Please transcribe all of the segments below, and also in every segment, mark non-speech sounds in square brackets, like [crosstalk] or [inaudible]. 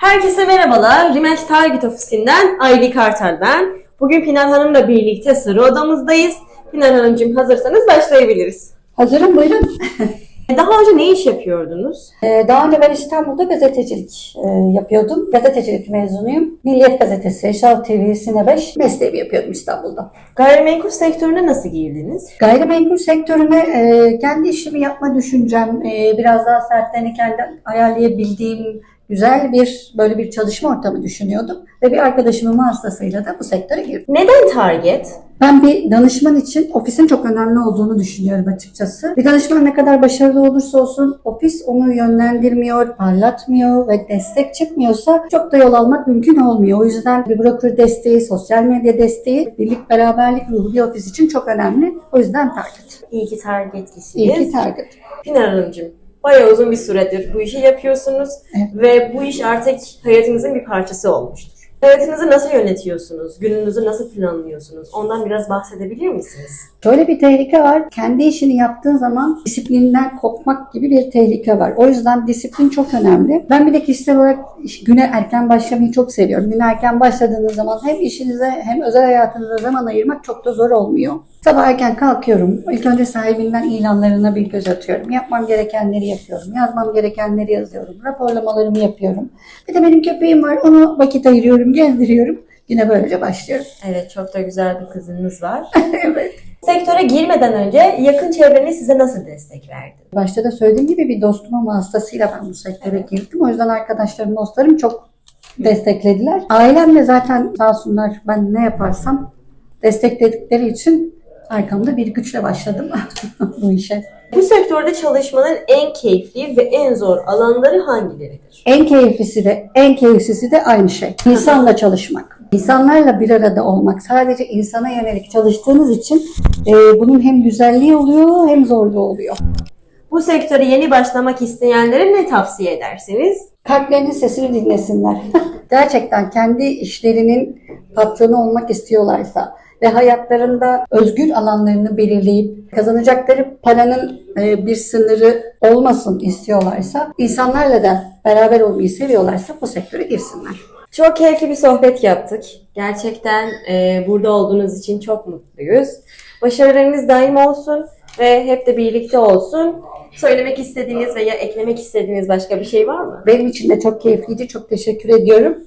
Herkese merhabalar. Rimex Target Ofisi'nden Ayli Kartal ben. Bugün Pinar Hanım'la birlikte sırrı odamızdayız. Pinar Hanımcığım hazırsanız başlayabiliriz. Hazırım buyurun. [laughs] Daha önce ne iş yapıyordunuz? Ee, Daha önce ben İstanbul'da gazetecilik e, yapıyordum. Gazetecilik mezunuyum. Milliyet Gazetesi, Şal TV, Sine 5 mesleğimi yapıyordum İstanbul'da. Gayrimenkul sektörüne nasıl girdiniz? Gayrimenkul sektörüne e, kendi işimi yapma düşüncem, e, biraz daha sertlerini kendi ayarlayabildiğim güzel bir böyle bir çalışma ortamı düşünüyordum. Ve bir arkadaşımın vasıtasıyla da bu sektöre girdim. Neden Target? Ben bir danışman için ofisin çok önemli olduğunu düşünüyorum açıkçası. Bir danışman ne kadar başarılı olursa olsun ofis onu yönlendirmiyor, parlatmıyor ve destek çıkmıyorsa çok da yol almak mümkün olmuyor. O yüzden bir broker desteği, sosyal medya desteği, birlik beraberlik ruhu bir ofis için çok önemli. O yüzden target. İyi ki İyi Target'lisiniz. ki target. Pinar Hanımcığım, bayağı uzun bir süredir bu işi yapıyorsunuz Evet. ve bu iş artık hayatınızın bir parçası olmuştur. Hayatınızı nasıl yönetiyorsunuz? Gününüzü nasıl planlıyorsunuz? Ondan biraz bahsedebilir misiniz? Şöyle bir tehlike var. Kendi işini yaptığın zaman disiplinden kopmak gibi bir tehlike var. O yüzden disiplin çok önemli. Ben bir de kişisel olarak güne erken başlamayı çok seviyorum. Güne erken başladığınız zaman hem işinize hem özel hayatınıza zaman ayırmak çok da zor olmuyor. Sabah erken kalkıyorum. İlk önce sahibinden ilanlarına bir göz atıyorum. Yapmam gerekenleri yapıyorum. Yazmam gerekenleri yazıyorum. Raporlamalarımı yapıyorum. Bir de benim köpeğim var. Ona vakit ayırıyorum, gezdiriyorum. Güne böylece başlıyorum. [laughs] Evet, çok da güzel bir kızınız var. [laughs] evet. Sektöre girmeden önce yakın çevreniz size nasıl destek verdi? Başta da söylediğim gibi bir dostumun vasıtasıyla ben bu sektöre girdim. O yüzden arkadaşlarım, dostlarım çok desteklediler. Ailem de zaten sağ olsunlar ben ne yaparsam destekledikleri için arkamda bir güçle başladım [laughs] bu işe. Bu sektörde çalışmanın en keyifli ve en zor alanları hangileridir? En keyiflisi de en keyiflisi de aynı şey. İnsanla çalışmak. İnsanlarla bir arada olmak. Sadece insana yönelik çalıştığınız için e, bunun hem güzelliği oluyor hem zorluğu oluyor. Bu sektöre yeni başlamak isteyenlere ne tavsiye edersiniz? kalplerinin sesini dinlesinler. [laughs] Gerçekten kendi işlerinin patronu olmak istiyorlarsa ve hayatlarında özgür alanlarını belirleyip kazanacakları paranın e, bir sınırı olmasın istiyorlarsa, insanlarla da beraber olmayı seviyorlarsa bu sektöre girsinler. Çok keyifli bir sohbet yaptık. Gerçekten e, burada olduğunuz için çok mutluyuz. Başarılarınız daim olsun ve hep de birlikte olsun. Söylemek istediğiniz veya eklemek istediğiniz başka bir şey var mı? Benim için de çok keyifliydi. Çok teşekkür ediyorum.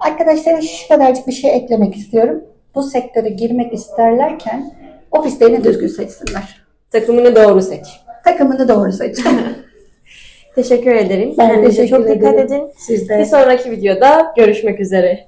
Arkadaşlara şu kadarcık bir şey eklemek istiyorum. Bu sektöre girmek isterlerken ofislerini düzgün seçsinler. Takımını doğru seç. Takımını doğru seçin. [laughs] Teşekkür ederim. Ben Kendinize teşekkür çok dikkat ederim. edin. Siz de. Bir sonraki videoda görüşmek üzere.